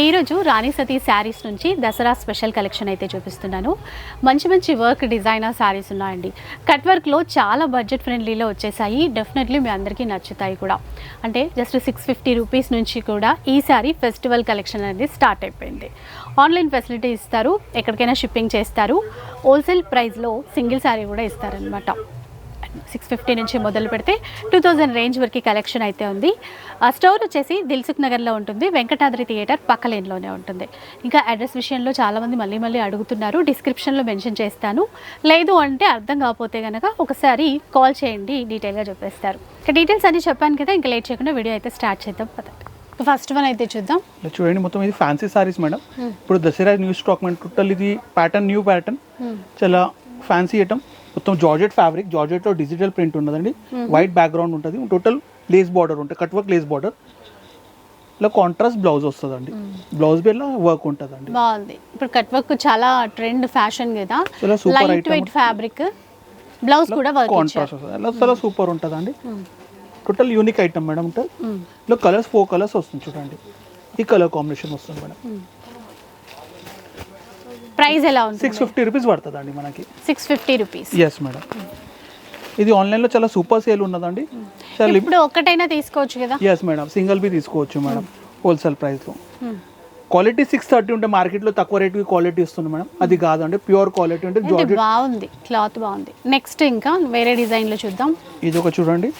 ఈరోజు రాణి సతీ శారీస్ నుంచి Dasara special collection అయితే చూపిస్తున్నాను. మంచి మంచి వర్క్ డిజైనర్ శారీస్ ఉన్నాయండి. కట్ వర్క్లో చాలా బడ్జెట్ ఫ్రెండ్లీలో వచ్చేసాయి. డెఫినెట్లీ మీ అందరికీ నచ్చుతాయి కూడా. అంటే జస్ట్ సిక్స్ ఫిఫ్టీ రూపీస్ నుంచి కూడా ఈ శారీ ఫెస్టివల్ కలెక్షన్ అనేది స్టార్ట్ అయిపోయింది. ఆన్లైన్ ఫెసిలిటీ ఇస్తారు. ఎక్కడికైనా షిప్పింగ్ చేస్తారు. హోల్సేల్ ప్రైస్లో సింగిల్ శారీ కూడా ఇస్తారనమాట సిక్స్ ఫిఫ్టీ నుంచి మొదలు పెడితే టూ థౌజండ్ రేంజ్ వరకు కలెక్షన్ అయితే ఉంది. ఆ స్టోర్ వచ్చేసి దిల్సుఖ్ నగర్లో ఉంటుంది. వెంకటాద్రి థియేటర్ పక్క లేన్లోనే ఉంటుంది. ఇంకా అడ్రస్ విషయంలో చాలామంది మళ్ళీ మళ్ళీ అడుగుతున్నారు. డిస్క్రిప్షన్లో మెన్షన్ చేస్తాను. లేదు అంటే అర్థం కాకపోతే కనుక ఒకసారి కాల్ చేయండి. డీటెయిల్గా చెప్పేస్తారు. ఇక డీటెయిల్స్ అన్ని చెప్పాను కదా ఇంకా లేట్ చేయకుండా వీడియో అయితే స్టార్ట్ చేద్దాం. పదండి. ఫస్ట్ వన్ అయితే చూద్దాం. చూడండి మొత్తం ఇది ఫ్యాన్సీ సారీస్ మేడం ఇప్పుడు దసరా న్యూ స్టాక్ టోటల్ ఇది ప్యాటర్న్ న్యూ ప్యాటర్న్ చాలా ఫ్యాన్సీ ఐటమ్ మొత్తం జార్జెట్ ఫ్యాబ్రిక్ జార్జెట్లో డిజిటల్ ప్రింట్ ఉన్నదండి వైట్ బ్యాక్గ్రౌండ్ ఉంటుంది. టోటల్ లేస్ బార్డర్ ఉంటుంది. కట్ వర్క్ లేస్ బార్డర్ ఇలా కాంట్రాస్ట్ బ్లౌజ్ వస్తుందండి. బ్లౌజ్ బి ఇలా వర్క్ ఉంటుందండి. బాగుంది. ఇప్పుడు కట్ వర్క్ చాలా ట్రెండ్ ఫ్యాషన్ కదా. లైట్. వెయిట్ ఫ్యాబ్రిక్ బ్లౌజ్ కూడా వర్క్ కాంట్రాస్ట్ వస్తుంది. చాలా సూపర్ ఉంటుందండి. టోటల్ యూనిక్ ఐటమ్ మేడం ఉంటుంది ఇలా కలర్స్ ఫోర్ కలర్స్ వస్తుంది చూడండి. ఈ కలర్ కాంబినేషన్ వస్తుంది మేడం ప్రైస్ ఎలా ఉంది సిక్స్ ఫిఫ్టీ రూపీస్ పడుతుందండి మనకి. Six fifty rupees. Yes madam ఇది ఆన్లైన్లో చాలా సూపర్ సేల్ ఉన్నదండి. ఇప్పుడు ఒక్కటైనా తీసుకోవచ్చు కదా? ఎస్ మేడం సింగిల్ బి తీసుకోవచ్చు మేడం హోల్సేల్ ప్రైస్లో క్వాలిటీ సిక్స్ థర్టీ ఉంటే మార్కెట్లో తక్కువ రేట్కి క్వాలిటీ ఇస్తుంది మేడం అది కాదండి. ప్యూర్ క్వాలిటీ అంటే బాగుంది. క్లాత్ బాగుంది. నెక్స్ట్ ఇంకా వేరే డిజైన్లో చూద్దాం. ఇది ఒక చూడండి.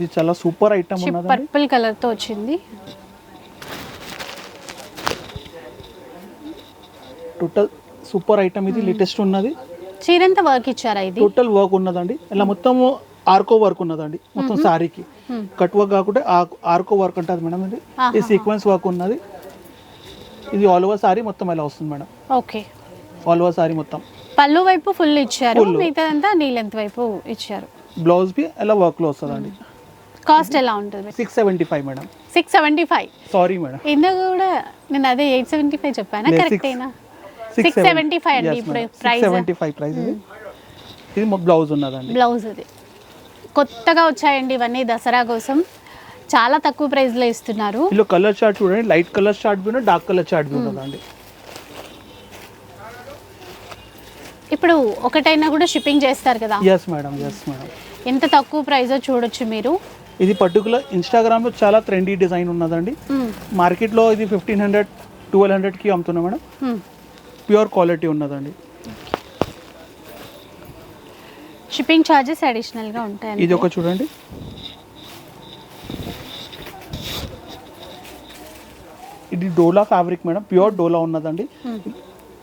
ఇది చాలా సూపర్ ఐటమ్ పర్పుల్ కలర్తో వచ్చింది. టోటల్ సూపర్ ఐటమ్ ఇది లేటెస్ట్ ఉన్నది. చీరంతా వర్క్ ఇచ్చారా ఇది? టోటల్ వర్క్ ఉన్నదండి. ఇలా మొత్తం ఆర్కో వర్క్ ఉన్నదండి మొత్తం సారీకి. కట్ వర్క్ కాకుండా ఆర్కో వర్క్ ఉంటుంది మేడం ఇది. ఈ సీక్వెన్స్ వర్క్ ఉన్నది. ఇది ఆల్ ఓవర్ సారీ మొత్తం ఇలా వస్తుంది madam? Okay. All over sari మొత్తం. పళ్ళు వైపు ఫుల్ ఇచ్చారు. మిగతాదంతా నీ లెంత్ వైపు ఇచ్చారు. బ్లౌజ్ బి ఇలా వర్క్లో వస్తుందండి? కాస్ట్ ఎలా ఉంటుంది? Six seventy five madam. Six seventy five sari madam. ఇందుకు కూడా నేను అదే ఎయిట్ సెవెంటీ ఫైవ్ చెప్పానా కరెక్టేనా సిక్స్ సెవెంటీ ఫైవ్ అండి ఇప్పుడు ప్రైస్ సెవెంటీ ఫైవ్ ప్రైస్ ఇది. ఇది బ్లౌజ్ ఉన్నదండి. బ్లౌజ్ ఇది. కొత్తగా వచ్చాయండి ఇవన్నీ దసరా కోసం. చాలా తక్కువ ప్రైస్లో ఇస్తున్నారు. ఇందులో కలర్ చార్ట్ చూడండి. లైట్ కలర్ చార్ట్ బి డార్క్ కలర్ చార్ట్ బి ఉన్నదండి ఇప్పుడు ఒకటైనా కూడా షిప్పింగ్ చేస్తారు కదా? ఎస్ మేడం ఎస్ మేడం ఎంత తక్కువ ప్రైస్ చూడొచ్చు మీరు? ఇది పర్టికులర్ ఇన్స్టాగ్రామ్లో చాలా ట్రెండీ డిజైన్ ఉన్నదండి. మ్మ్. మార్కెట్లో ఇది ఫిఫ్టీన్ హండ్రెడ్ ట్వెల్వ్ హండ్రెడ్కి అమ్ముతున్నాం మేడం. ప్యూర్ క్వాలిటీ ఉన్నదండి. షిప్పింగ్ ఛార్జెస్ అడిషనల్గా ఉంటాయి ఇది ఒక చూడండి. ఇది dola fabric madam pure dola ఉన్నదండి.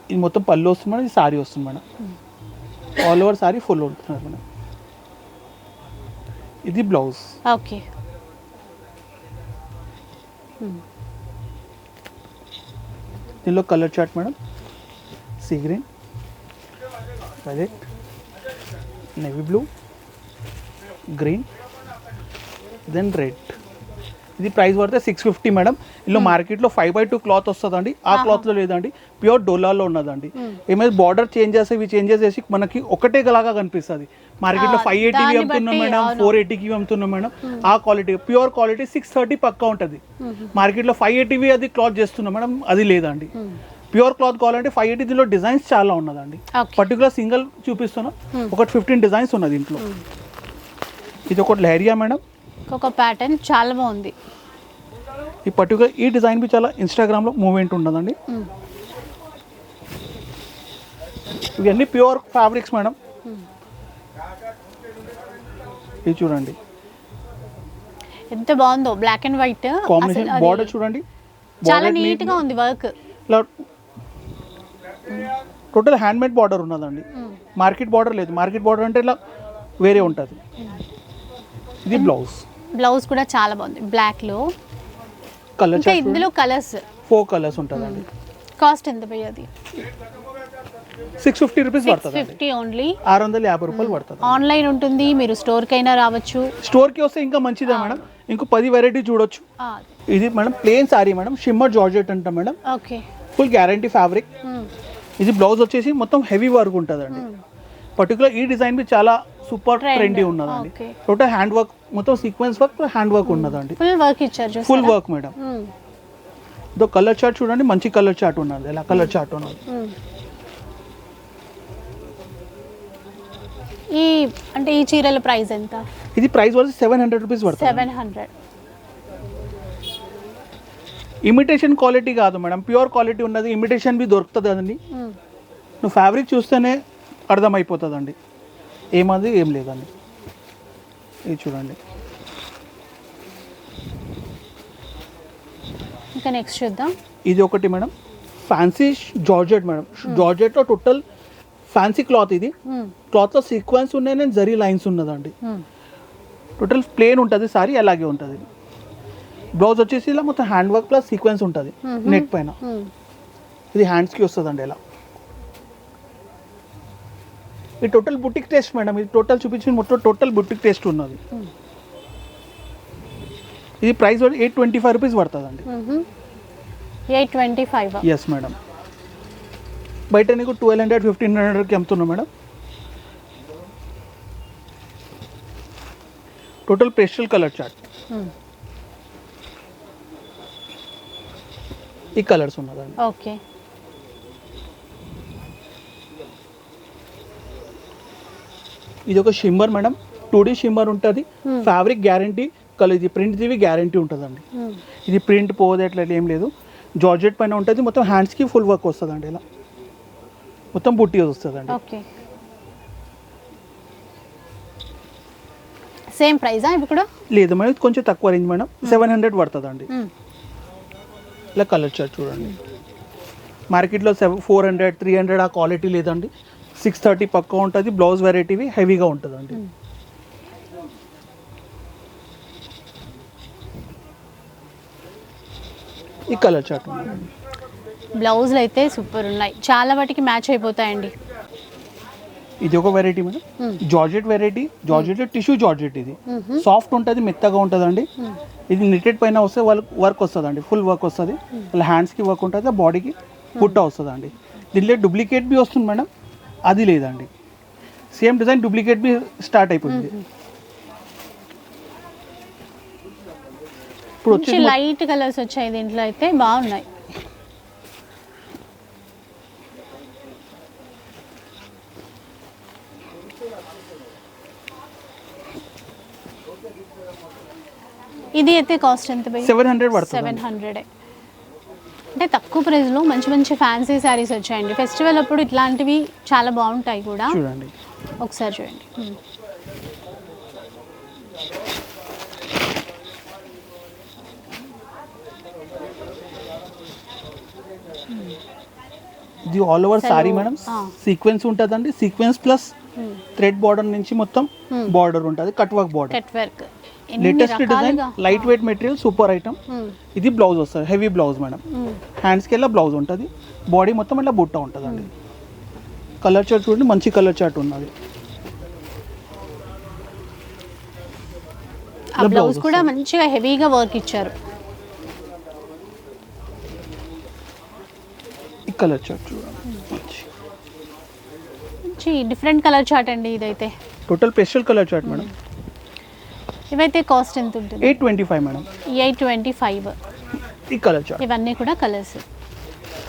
ఇది మొత్తం పళ్ళు వస్తుంది మేడం ఇది సారీ వస్తుంది madam. All over sari full ఉంటున్నారు మేడం. ఇది బ్లౌజ్ ఓకే దీనిలో colour chart madam. Sea green. Violet navy blue green then red ఇది ప్రైస్ పడితే సిక్స్ ఫిఫ్టీ మేడం. ఇందులో మార్కెట్లో ఫైవ్ బై టూ క్లాత్ వస్తుందండి. ఆ క్లాత్లో లేదండి. ప్యూర్ డోలాలో ఉన్నదండి. ఏమైనా బార్డర్ చేంజెస్ ఇవి చేంజెస్ చేసి మనకి ఒకటే లాగా కనిపిస్తుంది. మార్కెట్లో ఫైవ్ ఎయిటీకి అమ్ముతున్నాం మేడం. ఫోర్ ఎయిటీకి అమ్ముతున్నాం మేడం. ఆ quality pure quality six thirty పక్కా ఉంటుంది. మార్కెట్లో ఫైవ్ ఎయిటీవి అది క్లాత్ చేస్తున్నాం మేడం అది లేదండి. ప్యూర్ క్లాత్ కావాలంటే ఫైవ్ ఎయిటీ దీనిలో డిజైన్స్ చాలా ఉన్నదండి. పర్టికులర్ సింగిల్ చూపిస్తున్నా ఒకటి ఫిఫ్టీన్ డిజైన్స్ ఉన్నది ఇంట్లో ఇది ఒకటి లహరియా మేడం. ఒక ప్యాటర్న్ చాలా బాగుంది. ఈ పర్టికులర్ ఈ డిజైన్ బి చాలా ఇన్స్టాగ్రామ్లో మూవ్మెంట్ ఉన్నదండి. మ్మ్. ఇవన్నీ ప్యూర్ ఫ్యాబ్రిక్స్ మేడం. ఇది చూడండి. ఎంత బాగుందో black and white combination border చూడండి. చాలా నీట్గా ఉంది work total hand made border ఉన్నదండి. మార్కెట్ బార్డర్ లేదు. మార్కెట్ బార్డర్ అంటే ఇలా వేరే ఉంటుంది. ఇది బ్లౌజ్. బ్లౌజ్ కూడా చాలా బాగుంది. బ్లాక్లో కలర్ ఇంకా ఇందులో కలర్స్ ఫోర్ కలర్స్ ఉంటుందండి. కాస్ట్ ఎంత పోయేది? సిక్స్ ఫిఫ్టీ రూపీస్ పడుతుంది ఫిఫ్టీ ఓన్లీ ఆరు వందల యాభై రూపాయలు పడుతుంది ఆన్లైన్ ఉంటుంది. మీరు స్టోర్కైనా రావచ్చు. స్టోర్కి వస్తే ఇంకా మంచిదే మేడం. ఇంకో పది వెరైటీ చూడొచ్చు. ఇది madam plain sari madam. Shimmer georgette అంటాం madam. Okay full guarantee fabric ఇది బ్లౌజ్ వచ్చేసి మొత్తం హెవీ వర్క్ ఉంటుందండి. పర్టికులర్ ఈ డిజైన్ చాలా సూపర్. ట్రెండీ ఉన్నదండి. టోటల్ హ్యాండ్ వర్క్ మొత్తం సీక్వెన్స్ వర్క్ హ్యాండ్ వర్క్ ఉన్నదండి. ఫుల్ వర్క్ ఇచ్చారు చూసారా? Full work madam. ఇదో కలర్ చార్ట్ చూడండి మంచి కలర్ చార్ట్ ఉన్నది. ఎలా కలర్ చార్ట్ ఉన్నది? మ్మ్. ఈ అంటే ఈ చీరల ప్రైస్ ఎంత? ఇది ప్రైస్ వచ్చి సెవెన్ హండ్రెడ్ రూపీస్ పడుతుంది. సెవెన్ హండ్రెడ్ ఇమిటేషన్ క్వాలిటీ కాదు మేడం. ప్యూర్ క్వాలిటీ ఉన్నది ఇమిటేషన్ బి దొరుకుతుంది కదండి నువ్వు ఫ్యాబ్రిక్ చూస్తేనే అర్థమైపోతుందండి. ఏమది ఏం లేదండి. ఇది చూడండి. ఇంకా నెక్స్ట్ చూద్దాం. ఇది ఒకటి madam. Fancy georgette madam. జార్జెట్లో total fancy cloth ఇది. క్లాత్లో సీక్వెన్స్ ఉన్నాయి నేను జరీ లైన్స్ ఉన్నదండి. టోటల్ ప్లేన్ ఉంటుంది సారీ అలాగే ఉంటుంది. బ్లౌజ్ వచ్చేసి ఇలా మొత్తం హ్యాండ్ వర్క్ ప్లస్ సీక్వెన్స్ ఉంటుంది. నెక్ పైన. ఇది హ్యాండ్స్కి వస్తుందండి ఇలా ఈ టోటల్ బుటిక్ టేస్ట్ మేడం ఇది టోటల్ చూపించిన మొత్తం టోటల్ బుటిక్ టేస్ట్ ఉన్నది. ఇది price eight twenty five rupees పడుతుందండి. Eight twenty five yes madam బయట నీకు ట్వెల్వ్ హండ్రెడ్ ఫిఫ్టీన్ హండ్రెడ్కి అమ్ముతున్నా madam total pastel colour chart ఈ కలర్స్ ఉన్నదండి. ఓకే. ఇది ఒక shimmer madam. Two D shimmer ఉంటుంది. ఫ్యాబ్రిక్ గ్యారంటీ కలర్ ఇది ప్రింట్ ఇవి గ్యారంటీ ఉంటుందండి. ఇది ప్రింట్ పోదు అట్లా ఏం లేదు. జార్జెట్ పైన ఉంటుంది. మొత్తం హ్యాండ్స్కి ఫుల్ వర్క్ వస్తుందండి ఇలా. మొత్తం బుట్టి వస్తుందండి. ఓకే. సేమ్ ప్రైజా ఇప్పుడు లేదు మేడం కొంచెం తక్కువ రేంజ్ మేడం. సెవెన్ హండ్రెడ్ పడుతుందండి. ఇలా కలర్ చార్ట్ చూడండి. మార్కెట్లో seven four hundred three hundred ఆ క్వాలిటీ లేదండి. సిక్స్ థర్టీ పక్కా ఉంటుంది బ్లౌజ్ వెరైటీవి హెవీగా ఉంటుందండి. ఈ కలర్ చార్ట్ బ్లౌజులు అయితే సూపర్ ఉన్నాయి. చాలా వాటికి మ్యాచ్ అయిపోతాయండి. ఇది ఒక variety madam. Georgette variety georgette tissue georgette ఇది. సాఫ్ట్ ఉంటుంది మెత్తగా ఉంటుందండి. ఇది నిటెడ్ పైన వస్తే వర్క్ వర్క్ వస్తుందండి ఫుల్ వర్క్ వస్తుంది. ఇలా హ్యాండ్స్కి వర్క్ ఉంటుంది బాడీకి పుట్ట వస్తుందండి. దీంట్లో డూప్లికేట్ బి వస్తుంది మేడం అది లేదండి. సేమ్ డిజైన్ డూప్లికేట్ బి స్టార్ట్ అయిపోయింది. ఇప్పుడు మంచి వచ్చేసి లైట్ కలర్స్ వచ్చాయి దీంట్లో అయితే బాగున్నాయి. ఇది అయితే కాస్ట్ ఎంత సెవెన్ హండ్రెడ్ పడుతుంది సెవెన్ హండ్రెడ్ అంటే తక్కువ ప్రైస్లో మంచి మంచి ఫ్యాన్సీ శారీస్ వచ్చాయండి. ఫెస్టివల్ అప్పుడు ఇట్లాంటివి చాలా బాగుంటాయి కూడా. చూడండి. ఒకసారి చూడండి. ఇది all over. Sari madam. Sequence ఉంటుందండి. Sequence plus. థ్రెడ్ బార్డర్ నుంచి మొత్తం. బార్డర్ ఉంటుంది. Cut work border cut work latest design light weight material super item. ఇది బ్లౌజ్ వస్తుంది హెవీ బ్లౌజ్ మేడం. హ్యాండ్స్కి వెళ్ళా బ్లౌజ్ ఉంటుంది. బాడీ మొత్తం ఇట్లా బుట్ట ఉంటుందండి. కలర్ చార్ట్ చూడండి మంచి కలర్ చార్ట్ ఉన్నది. బ్లౌజ్ కూడా. మంచిగా హెవీగా వర్క్ ఇచ్చారు. కలర్ చార్ట్ చూడండి. మంచి. మంచి డిఫరెంట్ కలర్ చార్ట్ అండి ఇదైతే. Total special colour chart madam ఇవైతే కాస్ట్ ఎంత ఉంటుంది? Eight twenty five madam. Eight twenty five. ఈ కలర్ చార్ట్. ఇవన్నీ కూడా కలర్స్.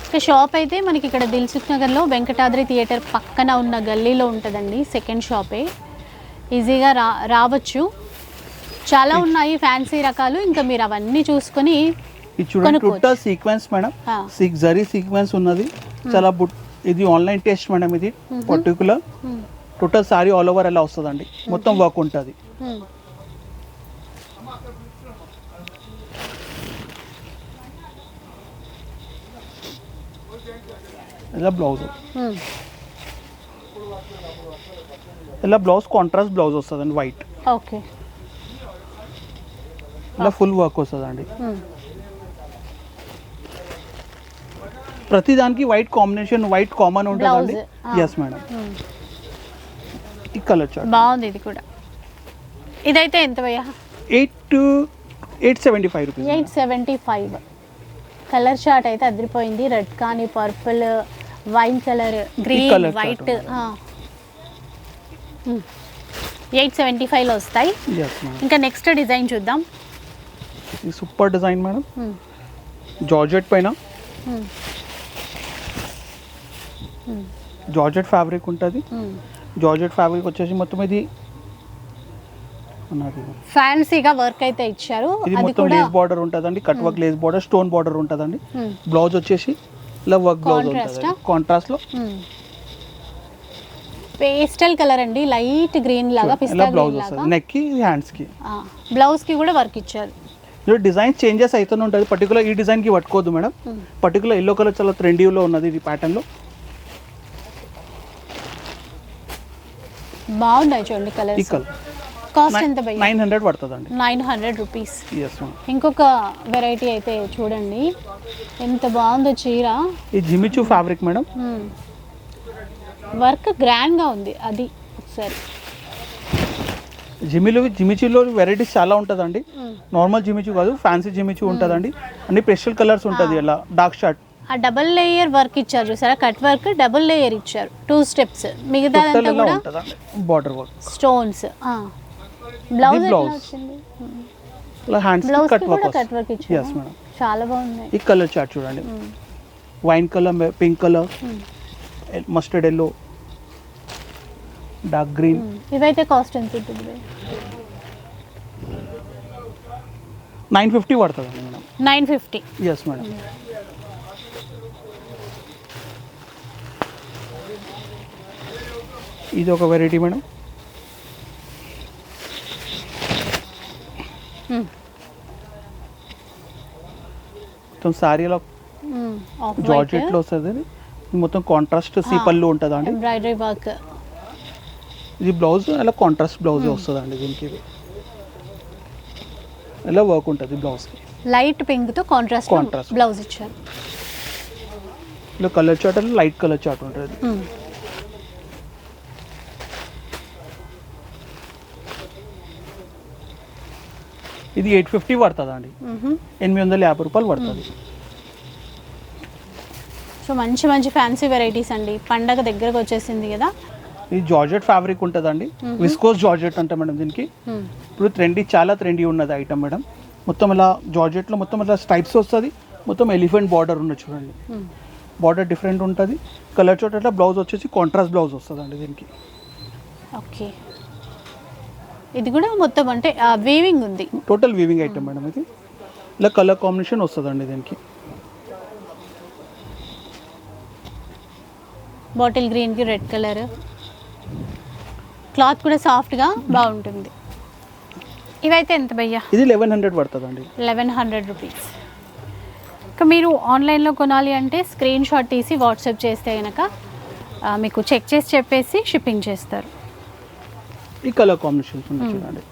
ఇక షాప్ అయితే మనకి ఇక్కడ దిల్సుఖ్ నగర్లో వెంకటాద్రి థియేటర్ పక్కన ఉన్న గల్లీలో ఉంటుందండి సెకండ్ షాపే ఈజీగా రా రావచ్చు. చాలా ఉన్నాయి ఫ్యాన్సీ రకాలు ఇంకా మీరు అవన్నీ చూసుకొని ఇది చూడండి కొనుక్కోవచ్చు. Sequence madam. ఆ. సిక్స్ జరీ సీక్వెన్స్ ఉన్నది. చాలా బుట్ ఇది ఆన్లైన్ టెస్ట్ మేడం ఇది పర్టికులర్ మ్మ్. టోటల్ సారీ ఆల్ ఓవర్ ఎలా వస్తుందండి. మొత్తం వర్క్ ఉంటుంది. మ్మ్. ఇలా బ్లౌజ్. ఇలా బ్లౌజ్ కాంట్రాస్ట్ బ్లౌజ్ వస్తుందండి వైట్ ఓకే. ఇలా ఫుల్ వర్క్ వస్తుందండి. ప్రతి దానికి వైట్ కాంబినేషన్ వైట్ కామన్ ఉంటుందండి. ఎస్ మేడం ఈ కలర్ చార్ట్ బాగుంది ఇది కూడా. ఇదైతే ఎంత భయ్యా? Eight eight seventy five rupees eight seventy five colour chart అయితే అదిరిపోయింది. రెడ్ కానీ purple wine colour green white. Eight seventy ఫైవ్లో వస్తాయి. ఇంకా నెక్స్ట్ డిజైన్ చూద్దాం. Super design madam. జార్జెట్ పైన. జార్జెట్ ఫ్యాబ్రిక్ ఉంటుంది. జార్జెట్ ఫ్యాబ్రిక్ వచ్చేసి మొత్తం ఇది ఫ్యాన్సీగా వర్క్ అయితే ఇచ్చారు. ఇది అది మొత్తం లేస్ బార్డర్ ఉంటుందండి cut work lace border stone border ఉంటుందండి. Hmm. బ్లౌజ్ వచ్చేసి ఇలా వర్క్ బ్లౌజ్ ఉంటుంది ఆ? కాంట్రాస్ట్లో పేస్టల్ కలర్ అండి లైట్ గ్రీన్ లాగా పిస్తా బ్లౌజ్ వస్తుంది? లాగా. నెక్కి హ్యాండ్స్కి బ్లౌజ్కి. కూడా వర్క్ ఇచ్చారు. ఇందులో డిజైన్ చేంజెస్ అవుతూనే ఉంటుంది. పర్టికులర్ ఈ డిజైన్కి పట్టుకోవద్దు madam. Hmm. Particular yellow colour చాలా ట్రెండీలో ఉన్నది ఇది ప్యాటర్న్లో బాగున్నాయి చూడండి ఈ కలర్స్ కలర్ కాస్ట్ ఎంత నైన్ హండ్రెడ్ పడుతుందండి. నైన్ హండ్రెడ్ రూపీస్ ఇంకొక వెరైటీ అయితే చూడండి. ఎంత బాగుందో చీర. ఈ జిమిచూ ఫ్యాబ్రిక్ మేడం వర్క్ గ్రాండ్గా ఉంది అది ఒకసారి. జిమిలో జిమిచూలో వెరైటీస్ చాలా ఉంటుందండి. నార్మల్ జిమిచూ కాదు ఫ్యాన్సీ జిమిచూ ఉంటుందండి. అన్ని స్పెషల్ కలర్స్ ఉంటుంది ఇలా డార్క్ షార్ట్ ఆ డబుల్ లేయర్ వర్క్ ఇచ్చారు చూసారా? కట్ వర్క్ డబుల్ లేయర్ ఇచ్చారు. టూ స్టెప్స్ ఉంటుందండి? బార్డర్ వర్క్ స్టోన్స్ బ్లౌజ్ ఇలా hands blouse cut work cut work ఇచ్చారు? మేడం చాలా బాగున్నాయి ఈ కలర్ చార్ట్ చూడండి. Wine colour pink colour mustard yellow dark green ఇవైతే కాస్ట్ ఎంత ఉంటుంది? నైన్ ఫిఫ్టీ పడుతుందండి madam nine fifty yes madam ఇది ఒక వెరైటీ మేడం మొత్తం శారీలో ఆఫ్ జార్జెట్లో వస్తుంది. మొత్తం కాంట్రాస్ట్ సీపల్లు ఉంటుంది అండి? ఎంబ్రాయిడరీ వర్క్ ఇది బ్లౌజ్ అలా కాంట్రాస్ట్ బ్లౌజ్ వస్తుంది అండి దీనికి. ఇలా వర్క్ ఉంటుంది బ్లౌజ్కి లైట్ పింక్తో కాంట్రాస్ట్ Contrast. బ్లౌజ్ ఇచ్చారు. ఇలా కలర్ చార్ట్ అంటే లైట్ కలర్ చార్ట్ ఉంటుంది ఇది ఎయిట్ ఫిఫ్టీ పడుతుంది అండి. ఎనిమిది వందల యాభై రూపాయలు పడుతుంది. సో మంచి మంచి ఫ్యాన్సీ వెరైటీస్ అండి. పండగ దగ్గరకు వచ్చేసింది కదా? ఇది జార్జెట్ ఫ్యాబ్రిక్ ఉంటుందండి. విస్కోస్ జార్జెట్ అంటే మేడం దీనికి. ఇప్పుడు ట్రెండీ చాలా ట్రెండీ ఉన్నది ఐటమ్ మేడం. మొత్తం ఇలా జార్జెట్లో మొత్తం ఇలా స్టైప్స్ వస్తుంది. మొత్తం ఎలిఫెంట్ బార్డర్ ఉన్నది చూడండి. బార్డర్ డిఫరెంట్ ఉంటుంది. కలర్ చోట బ్లౌజ్ వచ్చేసి కాంట్రాస్ట్ బ్లౌజ్ వస్తుంది అండి దీనికి. ఓకే. ఇది కూడా మొత్తం అంటే వీవింగ్ ఉంది. టోటల్ వీవింగ్ ఐటమ్ మేడం ఇది. ఇలా కలర్ కాంబినేషన్ వస్తుందండి దీనికి. బాటిల్ గ్రీన్కి రెడ్ కలర్ క్లాత్ కూడా సాఫ్ట్గా బాగుంటుంది. ఇవైతే ఎంత భయ్యా? ఇది లెవెన్ హండ్రెడ్ పడుతుందండి. లెవెన్ హండ్రెడ్ రూపీస్ ఇక మీరు ఆన్లైన్లో కొనాలి అంటే స్క్రీన్ షాట్ తీసి వాట్సాప్ చేస్తే కనుక మీకు చెక్ చేసి చెప్పేసి షిప్పింగ్ చేస్తారు. ఈ కలర్ కాంబినేషన్స్ ఉన్నాయి చూడండి.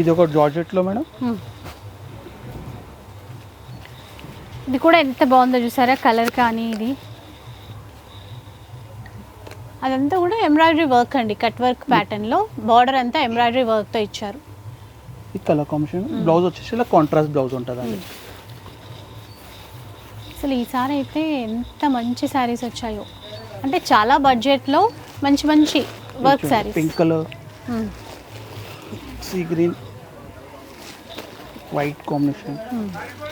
ఇది ఒక జార్జెట్లో మేడం. ఇది కూడా ఎంత బాగుందో చూసారా? కలర్ కానీ ఇది. అదంతా కూడా ఎంబ్రాయిడరీ వర్క్ అండి కట్ వర్క్ ప్యాటర్న్లో బార్డర్ అంతా ఎంబ్రాయిడరీ వర్క్తో ఇచ్చారు. ఈ కలర్ కాంబినేషన్ బ్లౌజ్ వచ్చేసి ఇలా కాంట్రాస్ట్ బ్లౌజ్ ఉంటుందండి. అసలు ఈసారి అయితే ఎంత మంచి శారీస్ వచ్చాయో. అంటే చాలా బడ్జెట్లో మంచి మంచి work saris pink colour sea green white combination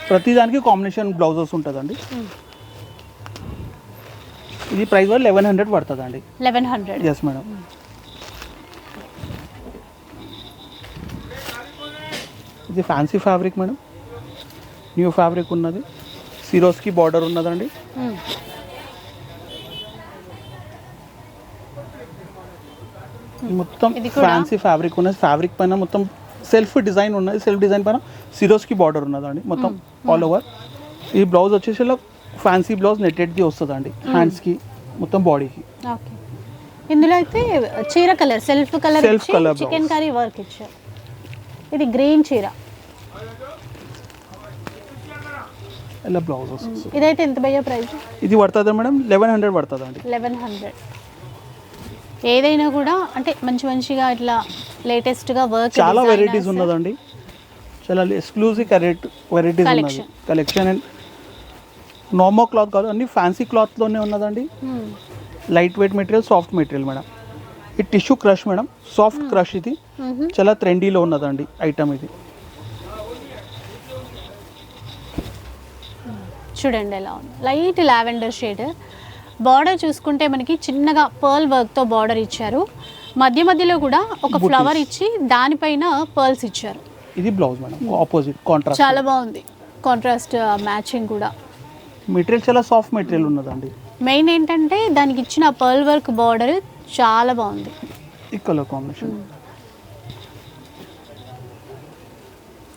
ప్రతి దానికి కాంబినేషన్ బ్లౌజెస్ ఉంటుందండి. ఇది ప్రైస్ వల్ల లెవెన్ హండ్రెడ్ పడుతుందండి. లెవెన్ హండ్రెడ్ ఎస్ మేడం ఇది fancy fabric madam new fabric ఉన్నది. సిరోస్కి బార్డర్ ఉన్నదండి. మొత్తం ఫ్యాన్సీ ఫ్యాబ్రిక్ ఉన్నది. ఫ్యాబ్రిక్ పైన మొత్తం సెల్ఫ్ డిజైన్ ఉన్నది. సెల్ఫ్ డిజైన్ పైన సిరోస్కి బార్డర్ ఉన్నదండి. మొత్తం ఆల్ ఓవర్ ఈ బ్లౌజ్ వచ్చేసి ఫ్యాన్సీ బ్లౌజ్ నెట్టెడ్ది వస్తుందండి. హ్యాండ్స్కి మొత్తం బాడీకి ఇందులో అయితే చీర colour self colour Self colour chikankari work ఇచ్చారు. ఇది గ్రీన్ చీర. ఇలా బ్లౌజ్ వస్తుంది. ఇదైతే ఎంత భయ్యా ప్రైస్? ఇది పడుతుందా మేడం? లెవెన్ హండ్రెడ్ పడుతుంది అండి? లెవెన్ హండ్రెడ్ ఏదైనా కూడా అంటే మంచి మంచిగా ఇట్లా లేటెస్ట్గా వర్క్ చాలా వెరైటీస్ ఉన్నదండి. చాలా ఎక్స్క్లూజివ్ కరెక్ట్ వెరైటీస్ ఉన్నది. Collection. Collection and normal cloth కాదు అన్ని ఫ్యాన్సీ క్లాత్లోనే ఉన్నదండి. Light weight material soft material madam. ఇది tissue crush madam soft crush ఇది. చాలా ట్రెండీలో ఉన్నదండి ఐటమ్ ఇది. చూడండి ఎలా ఉంది. లైట్ లావెండర్ షేడ్ బార్డర్ చూసుకుంటే మనకి చిన్నగా పర్ల్ వర్క్తో బార్డర్ ఇచ్చారు. మధ్య మధ్యలో కూడా ఒక. ఫ్లవర్ ఇచ్చి దానిపైన పర్ల్స్ ఇచ్చారు. ఇది బ్లౌజ్ మేడం ఆపోజిట్ కాంట్రాస్ట్ చాలా బాగుంది. కాంట్రాస్ట్ మ్యాచింగ్ కూడా. మెటీరియల్ చాలా సాఫ్ట్ మెటీరియల్ ఉన్నదండి. మెయిన్ ఏంటంటే దానికి ఇచ్చిన పర్ల్ వర్క్ బార్డర్ చాలా బాగుంది. ఈ కలర్ కాంబినేషన్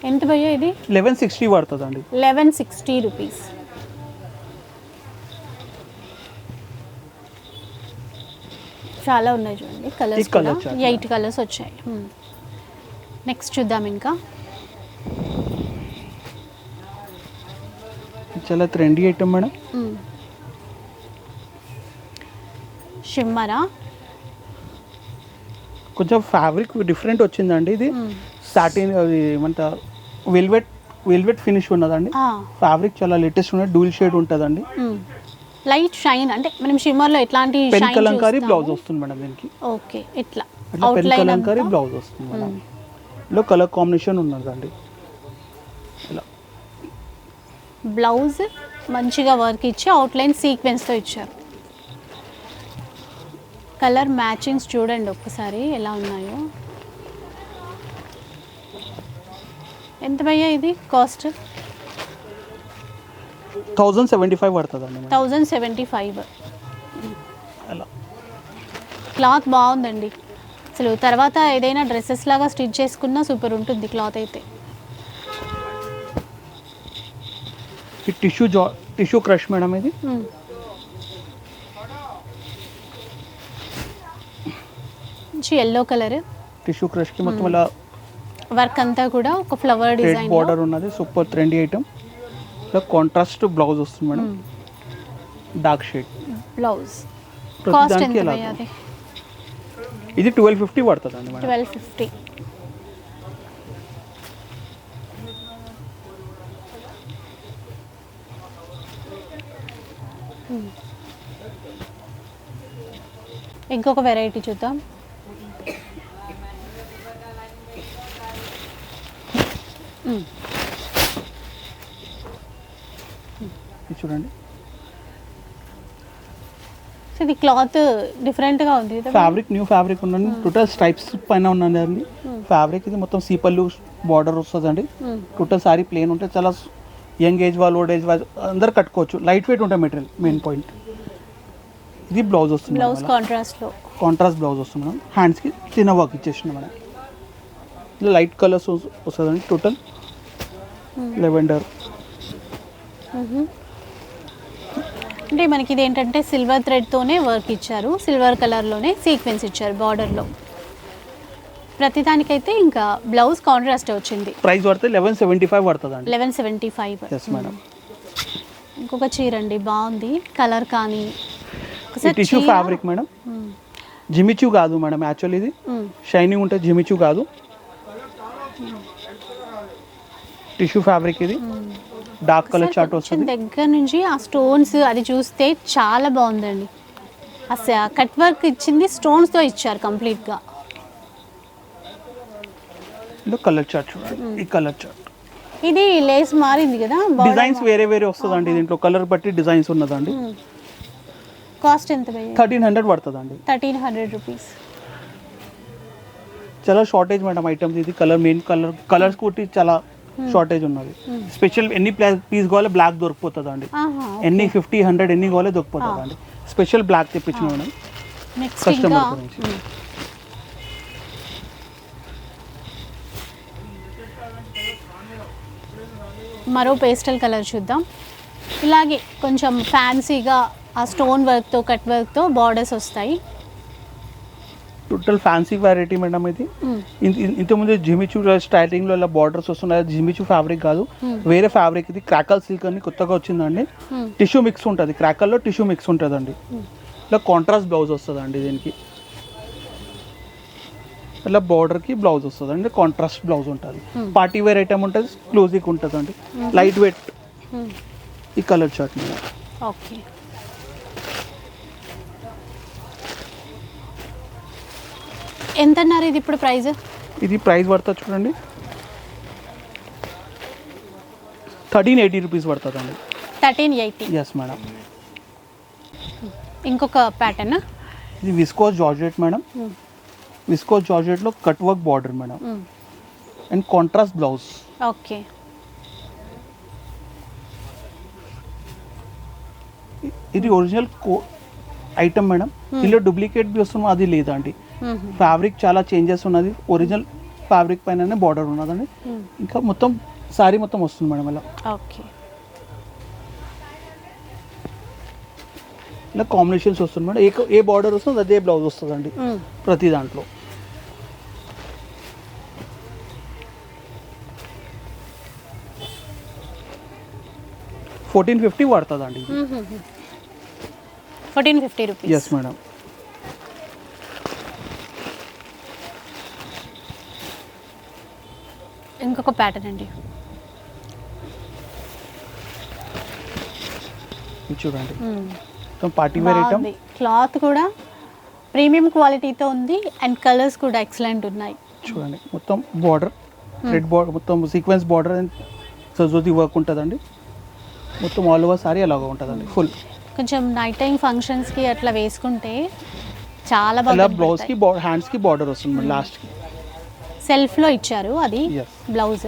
ఎంత భయ్యా ఇది? లెవెన్ సిక్స్టీ పడుతుందండి. లెవెన్ సిక్స్టీ రూపీస్ చాలా ఉన్నాయి చూడండి కలర్స్ కూడా. ఎయిట్ కలర్స్ వచ్చాయి. నెక్స్ట్ చూద్దాం ఇంకా. చాలా ట్రెండీ ఐటమ్ మేడం షిమ్మరా కొంచెం ఫ్యాబ్రిక్ డిఫరెంట్ వచ్చిందండి ఇది. సాటిన్ అది ఏమంట వెల్వెట్ వెల్వెట్ ఫినిష్ ఉన్నదండి. ఫ్యాబ్రిక్ చాలా లేటెస్ట్ ఉన్నది డూల్ షేడ్ ఉంటుందండి. లైట్ షైన్ అంటే మనం షిమ్మర్లో ఎట్లాంటి పెన్ కలంకారీ బ్లౌజ్ వస్తుంది మేడం దీనికి. ఓకే ఇట్లా. అట్లా పెన్ కలంకారీ బ్లౌజ్ వస్తుంది మేడం. ఇందులో కలర్ కాంబినేషన్ ఉన్నదండి. ఇలా. బ్లౌజ్ మంచిగా వర్క్ ఇచ్చి అవుట్లైన్ సీక్వెన్స్తో ఇచ్చారు. కలర్ మ్యాచింగ్స్ చూడండి ఒక్కసారి ఎలా ఉన్నాయో. ఎంత భయ్యా ఇది? కాస్ట్ థౌజండ్ సెవెంటీ ఫైవ్ పడుతుందండి థౌజండ్ సెవెంటీ ఫైవ్. అలా. క్లాత్ బాగుందండి. అసలు తర్వాత ఏదైనా డ్రెస్సెస్ లాగా స్టిచ్ చేసుకున్నా సూపర్ ఉంటుంది క్లాత్ అయితే. టిష్యూ జా టిష్యూ క్రష్ మేడం ఇది? ఎల్లో కలర్ టిష్యూ క్రష్కి మొత్తం ఇలా వర్క్ అంతా కూడా ఒక ఫ్లవర్ డిజైన్ బార్డర్ ఉన్నది. Super trendy item. ఇలా కాంట్రాస్ట్ బ్లౌజ్ వస్తుంది madam. Dark shade blouse cost ఎంత అది ఇది ట్వెల్వ్ ఫిఫ్టీ పడుతుందండి మేడం. ట్వెల్వ్ ఫిఫ్టీ ఇంకొక వెరైటీ చూద్దాం. మ్మ్. చూడండి. సో ఇది క్లాత్ డిఫరెంట్గా ఉంది. ఫ్యాబ్రిక్ న్యూ ఫ్యాబ్రిక్ ఉందండి. టోటల్ స్ట్రైప్స్ పైన ఉన్నదండి ఫ్యాబ్రిక్ ఇది మొత్తం సీపల్లు బార్డర్ వస్తుందండి. టోటల్ సారీ ప్లేన్ ఉంటే చాలా యంగ్ ఏజ్ వాళ్ళు ఓల్డ్ ఏజ్ వాళ్ళు అందరు కట్టుకోవచ్చు. లైట్ వెయిట్ ఉంటాయి మెటీరియల్ మెయిన్ పాయింట్ ఇది బ్లౌజ్ వస్తుంది బ్లౌజ్ కాంట్రాస్ట్లో కాంట్రాస్ట్ బ్లౌజ్ వస్తుంది మేడం. హ్యాండ్స్కి చిన్న వర్క్ ఇచ్చేసిన మేడం. ఇలా లైట్ కలర్స్ వస్తుందండి టోటల్ లెవెండర్ అంటే మనకి ఇది ఏంటంటే సిల్వర్ థ్రెడ్తోనే వర్క్ ఇచ్చారు. సిల్వర్ కలర్లోనే సీక్వెన్స్ ఇచ్చారు బార్డర్లో ప్రతిదానికైతే ఇంకా బ్లౌజ్ కాంట్రాస్ట్ వచ్చింది. ప్రైస్ పడితే లెవెన్ సెవెంటీ ఫైవ్ పడుతుందండి లెవెన్ సెవెంటీ ఫైవ్ మేడం ఇంకొక చీర అండి బాగుంది. కలర్ కానీ tissue fabric madam. Jimmy Choo కాదు మేడం యాక్చువల్ ఇది. షైనింగ్ ఉంటే జిమిచూ కాదు. టిష్యూ ఫ్యాబ్రిక్ ఇది. డార్క్ కలర్ కొంచెం వస్తుంది. దగ్గర నుంచి ఆ స్టోన్స్ అది చూస్తే చాలా బాగుందండి. అసలు కట్ వర్క్ ఇచ్చింది స్టోన్స్తో ఇచ్చారు కంప్లీట్గా కలర్ చార్ట్ చూడండి. ఈ కలర్ చార్ట్ ఇది లేస్ మారింది కదా డిజైన్స్ వేరే వేరే వస్తుందండి దీంట్లో. కలర్ బట్టి డిజైన్స్ ఉన్నదండి. కాస్ట్ ఎంత థర్టీన్ హండ్రెడ్ పడుతుందండి. Thirteen hundred rupees. చాలా షార్టేజ్ మేడం ఐటమ్స్. ఇది కలర్ మెయిన్ కలర్. కలర్స్ కొట్టి చాలా షార్టేజ్ ఉన్నది. స్పెషల్ ఎన్ని పీస్ కావాలి బ్లాక్ దొరికిపోతుంది అండి ఎన్ని ఫిఫ్టీ హండ్రెడ్ ఎన్ని కావాలి దొరికిపోతుంది అండి స్పెషల్ బ్లాక్ తెప్పించిన మేడం ఇంకా? కస్టమర్ గురించి మ్మ్. మరో పేస్టల్ కలర్ చూద్దాం. ఇలాగే కొంచెం ఫ్యాన్సీగా ఆ స్టోన్ వర్క్తో కట్ వర్క్తో బార్డర్స్ వస్తాయి. టోటల్ ఫ్యాన్సీ వెరైటీ మేడం ఇది. ఇంతకుముందు జిమిచూ స్టైలింగ్లో ఇలా బార్డర్స్ వస్తున్నాయి. జిమిచూ ఫ్యాబ్రిక్ కాదు. వేరే ఫ్యాబ్రిక్ ఇది. క్రాకల్ సిల్క్ అని కొత్తగా వచ్చిందండి. టిష్యూ మిక్స్ ఉంటుంది. క్రాకల్లో టిష్యూ మిక్స్ ఉంటుందండి. ఇలా కాంట్రాస్ట్ బ్లౌజ్ వస్తుందండి దీనికి. ఇలా బార్డర్కి బ్లౌజ్ వస్తుంది అండి కాంట్రాస్ట్ బ్లౌజ్ ఉంటుంది. పార్టీ వేర్ ఐటమ్ ఉంటుంది. క్లోజిక్ ఉంటుంది అండి లైట్ వెయిట్ ఈ కలర్ చార్ట్ మీద. ఓకే ఎంత అన్నారు ఇది ఇప్పుడు ప్రైస్? ఇది ప్రైస్ పడుతుంది చూడండి. థర్టీన్ ఎయిటీ రూపీస్ పడుతుంది అండి థర్టీన్ ఎయిటీ? ఎస్ మేడం ఇంకొక ప్యాటర్న్ ఇది viscose georgette madam viscose జార్జెట్లో cut work border madam and contrast blouse okay ఇది ఒరిజినల్ ఐటమ్ మేడం ఇందులో డూప్లికేట్ వస్తుంది అది లేదండి. ఫ్యాబ్రిక్ చాలా చేంజెస్ ఉన్నది. ఒరిజినల్ ఫ్యాబ్రిక్ పైన బార్డర్ ఉన్నదండి. ఇంకా మొత్తం శారీ మొత్తం వస్తుంది మేడం ఇలా. ఓకే. ఇలా కాంబినేషన్స్ వస్తుంది మేడం. ఏ ఏ బార్డర్ వస్తుంది అదే బ్లౌజ్ వస్తుందండి ప్రతి దాంట్లో. ఫోర్టీన్ ఫిఫ్టీ పడుతుందండి fourteen fifty rupees. Yes madam ఇంకొక ప్యాటర్న్ అండి. చూడండి. పార్టీ వేర్ ఐటమ్ క్లాత్ కూడా ప్రీమియం క్వాలిటీతో ఉంది అండ్ కలర్స్ కూడా ఎక్సలెంట్ ఉన్నాయి. చూడండి. మొత్తం బార్డర్ రెడ్ బార్డర్ మొత్తం సీక్వెన్స్ బార్డర్ అండ్ సజోతి వర్క్ ఉంటుందండి. మొత్తం ఆల్ ఓవర్ సారీ అలాగా ఉంటుందండి. ఫుల్ కొంచెం నైట్ టైం ఫంక్షన్స్కి అట్లా వేసుకుంటే చాలా బాగా బ్లౌజ్కి హ్యాండ్స్కి బార్డర్ వస్తుంది లాస్ట్కి సెల్ఫ్లో ఇచ్చారు అది. బ్లౌజ్.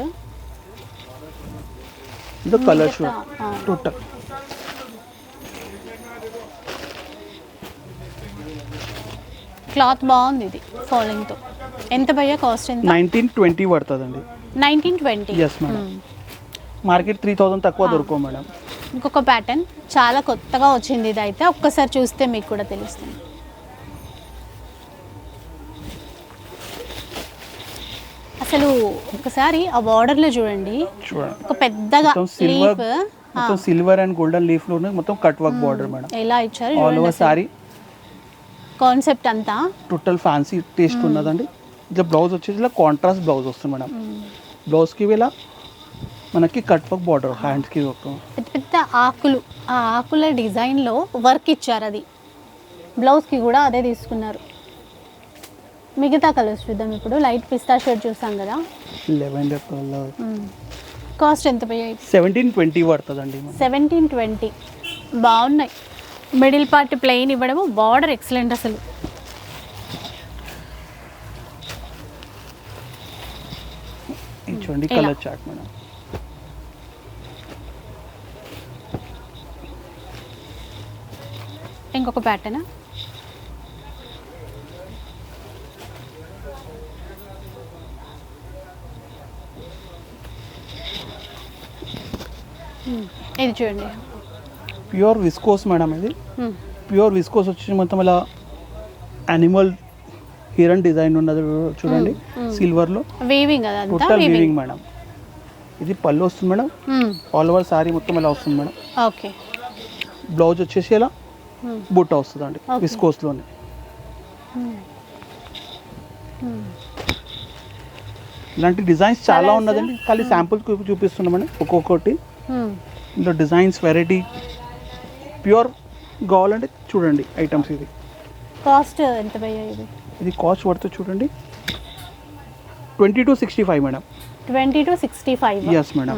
ఇది కలర్ షూ ఆ. టోటల్ క్లాత్ బాగుంది ఇది ఫాలోయింగ్తో ఎంత భయ్యా కాస్ట్ ఎంత? నైన్టీన్ ట్వంటీ పడుతుందండి. Nineteen twenty yes madam market three thousand తక్కువ. దొరకవు మేడం ఇంకొక ప్యాటర్న్ చాలా కొత్తగా వచ్చింది ఇది అయితే ఒక్కసారి చూస్తే మీకు కూడా తెలుస్తుంది. అసలు ఒకసారి ఆ బార్డర్లో చూడండి. చూడండి. ఒక పెద్దగా సిల్వర్ లీఫ్ మొత్తం సిల్వర్ అండ్ గోల్డెన్ లీఫ్లో మొత్తం కట్ వర్క్ బార్డర్ మేడం. ఎలా ఇచ్చారు ఆల్ ఓవర్ సారీ కాన్సెప్ట్ అంతా? టోటల్ ఫ్యాన్సీ టేస్ట్ ఉన్నదండి. ఇట్లా బ్లౌజ్ వచ్చేసి ఇలా కాంట్రాస్ట్ బ్లౌజ్ వస్తుంది మేడం. బ్లౌజ్కి ఇలా మనకి కట్ వర్క్ బార్డర్ హ్యాండ్స్కి ఒక పెద్ద పెద్ద ఆకులు ఆ ఆకుల డిజైన్లో వర్క్ ఇచ్చారు అది. బ్లౌజ్కి కూడా అదే తీసుకున్నారు. మిగతా కలర్స్ చూద్దాం ఇప్పుడు. లైట్ పిస్తా షేడ్ చూసాం కదా. Lavender colour. కాస్ట్ ఎంత పోయాయి? సెవెంటీన్ ట్వంటీ పడుతుందండి సెవెంటీన్ ట్వంటీ బాగున్నాయి. మిడిల్ పార్ట్ ప్లెయిన్ ఇవ్వడము బార్డర్ ఎక్సలెంట్ అసలు. చూడండి. Colour chart madam. ఇంకొక ప్యాటర్న్ ఇది చూడండి. ప్యూర్ విస్కోస్ మేడం ఇది. ప్యూర్ విస్కోస్ వచ్చి మొత్తం ఇలా యానిమల్ హిరన్ డిజైన్ ఉన్నది చూడండి. సిల్వర్లో వీవింగ్ టోటల్ వీవింగ్ మేడం. ఇది పళ్ళు వస్తుంది మేడం. ఆల్ ఓవర్ సారీ మొత్తం ఇలా వస్తుంది మేడం. ఓకే. బ్లౌజ్ వచ్చేసి ఇలా బుట్ట వస్తుందండి Okay. విస్కోస్లోనే. ఇలాంటి డిజైన్స్ చాలా? ఉన్నదండి. ఖాళీ శాంపుల్ చూపిస్తున్నామండి ఒక్కొక్కటి. ఇందులో డిజైన్స్ వెరైటీ ప్యూర్ కావాలంటే చూడండి ఐటమ్స్ ఇది. కాస్ట్ ఎంత ఇది? ఇది కాస్ట్ పడుతుంది చూడండి. Twenty two sixty five madam twenty two sixty five yes madam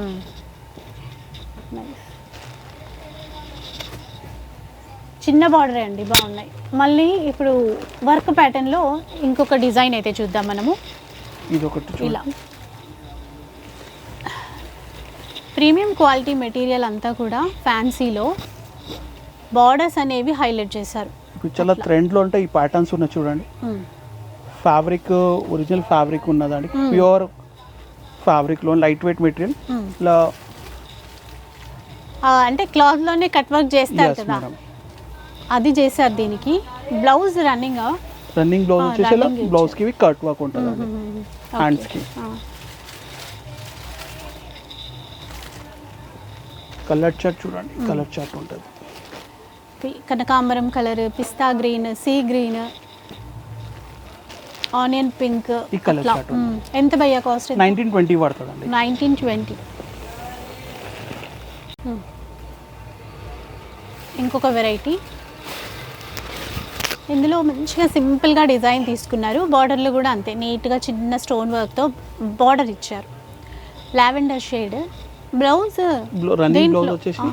చిన్న బార్డర్ అండి బాగున్నాయి. మళ్ళీ ఇప్పుడు వర్క్ ప్యాటర్న్లో ఇంకొక డిజైన్ అయితే చూద్దాం మనము. ఇది ఒకటి ఇలా చూడండి ప్రీమియం క్వాలిటీ మెటీరియల్ అంతా కూడా ఫ్యాన్సీలో. బార్డర్స్ అనేవి హైలైట్ చేశారు. ఇప్పుడు చాలా ట్రెండ్లో ఉంటే ఈ ప్యాటర్న్స్ ఉన్నాయి చూడండి. ఫ్యాబ్రిక్ ఒరిజినల్ ఫ్యాబ్రిక్ ఉన్నదండి ప్యూర్ ఫ్యాబ్రిక్లో లైట్ వెయిట్ మెటీరియల్. ఇలా అంటే క్లాత్లోనే కట్ వర్క్ చేస్తారు కదా. అది చేశారు దీనికి. బ్లౌజ్ రన్నింగ్ రన్నింగ్ బ్లౌజ్ వచ్చేసి ఇలా running బ్లౌజ్కి కట్ వర్క్ ఉంటుంది అండి హ్యాండ్స్కి కలర్ చార్ట్ చూడండి కలర్ చార్ట్ ఉంటుంది. కనకాంబరం కలర్ పిస్తా green sea green onion pink ఈ. ఎంత భయ్యా కాస్ట్ నైన్టీన్ ట్వంటీ పడుతుందండి. Nineteen twenty. ఇంకొక వెరైటీ. ఇందులో మంచిగా సింపుల్గా డిజైన్ తీసుకున్నారు. బార్డర్లు కూడా అంతే నీట్గా చిన్న స్టోన్ వర్క్తో బార్డర్ ఇచ్చారు. Lavender shade. Blouse? Running blouse వచ్చేసి.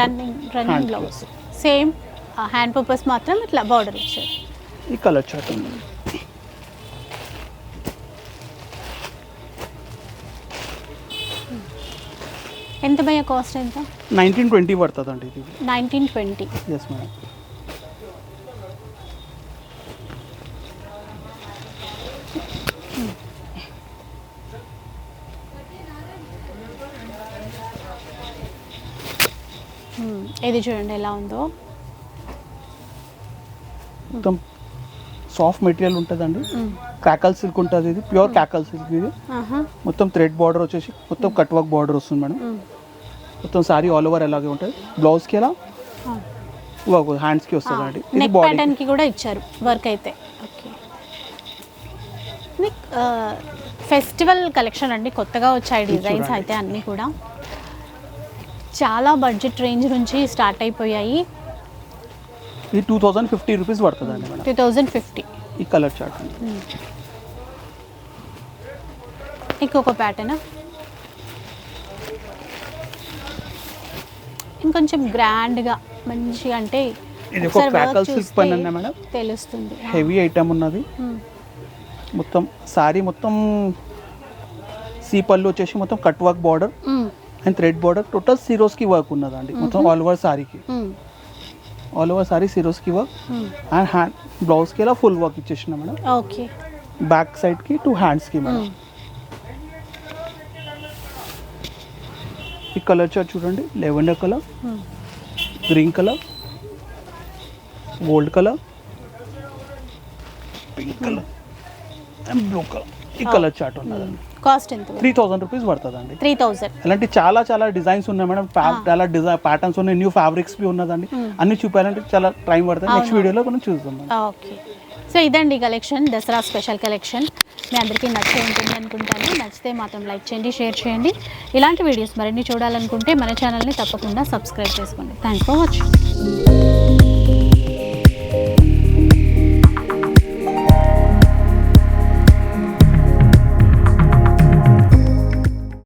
Running running blouse same hand purpose మాత్రం ఇట్లా బార్డర్ ఇచ్చారు. ఈ కలర్ చార్ట్ ఉంది. ఎంత భయ్యా కాస్ట్ ఎంత? నైన్టీన్ ట్వంటీ పడుతుందండి ఇది. నైన్టీన్ ట్వంటీ ఎస్ మేడం ఇది చూడండి ఎలా ఉందో. మొత్తం సాఫ్ట్ మెటీరియల్ ఉంటుందండి. క్రాకల్ సిల్క్ ఉంటుంది ఇది ప్యూర్ క్రాకల్ సిల్క్ ఇది. మొత్తం థ్రెడ్ బార్డర్ వచ్చేసి మొత్తం కట్ వర్క్ బార్డర్ వస్తుంది మేడం. మొత్తం సారీ ఆల్ ఓవర్ అలాగే ఉంటుంది. బ్లౌజ్కి ఎలా. వర్క్ హ్యాండ్స్కి వస్తుంది అండి. ఇది కూడా ఇచ్చారు వర్క్ అయితే. ఓకే. ఫెస్టివల్ కలెక్షన్ అండి. కొత్తగా వచ్చాయి డిజైన్స్. అయితే అన్నీ కూడా. చాలా బడ్జెట్ రేంజ్ నుంచి స్టార్ట్ అయిపోయాయి. ఇది టూ థౌజండ్ ఫిఫ్టీ రూపీస్ పడుతుందండి మేడం. టూ థౌజండ్ ఫిఫ్టీ ఈ కలర్ చార్ట్ ఇంకొక ప్యాటర్న్ ఇంకొంచెం గ్రాండ్గా మంచిగా అంటే ఇది ఒక silk చూస్తే పైన ఉందా మేడం? తెలుస్తుంది. హెవీ ఐటమ్ ఉన్నది. మ్మ్. మొత్తం సారీ మొత్తం సీ పళ్ళు వచ్చేసి మొత్తం cut work border. And thread border total Swarovski work ఉన్నదండి. మొత్తం ఆల్ ఓవర్ సారీకి. ఆల్ ఓవర్ సారీ సిరోస్కి వర్క్. అండ్ హ్యాండ్ బ్లౌజ్కి ఇలా ఫుల్ వర్క్ ఇచ్చేసిన మేడం. ఓకే. బ్యాక్ సైడ్కి టూ హ్యాండ్స్కి మేడం. ఈ కలర్ చార్ట్ చూడండి. Lavender colour. Green colour. Gold colour. Pink colour. And blue colour. ఈ కలర్ చార్ట్ ఉన్నదండి. కాస్ట్ ఎంత త్రీ థౌజండ్ రూపీస్ పడుతుందండి. త్రీ థౌజండ్ అలాంటి చాలా చాలా డిజైన్స్ ఉన్నాయి మేడం. చాలా డిజైన్ ప్యాటర్న్స్ ఉన్నాయి. న్యూ ఫ్యాబ్రిక్స్ బి ఉన్నదండి. అన్ని చూపాలంటే చాలా టైం పడుతుంది. నెక్స్ట్ వీడియోలో మనం చూద్దాం ఓకే. సో ఇదండి కలెక్షన్ దసరా స్పెషల్ కలెక్షన్. మీ అందరికీ నచ్చే ఉంటుంది అనుకుంటాను. నచ్చితే మాత్రం లైక్ చేయండి షేర్ చేయండి. ఇలాంటి వీడియోస్ మరిన్ని చూడాలనుకుంటే మన ఛానల్ని తప్పకుండా సబ్స్క్రైబ్ చేసుకోండి. Thanks for watching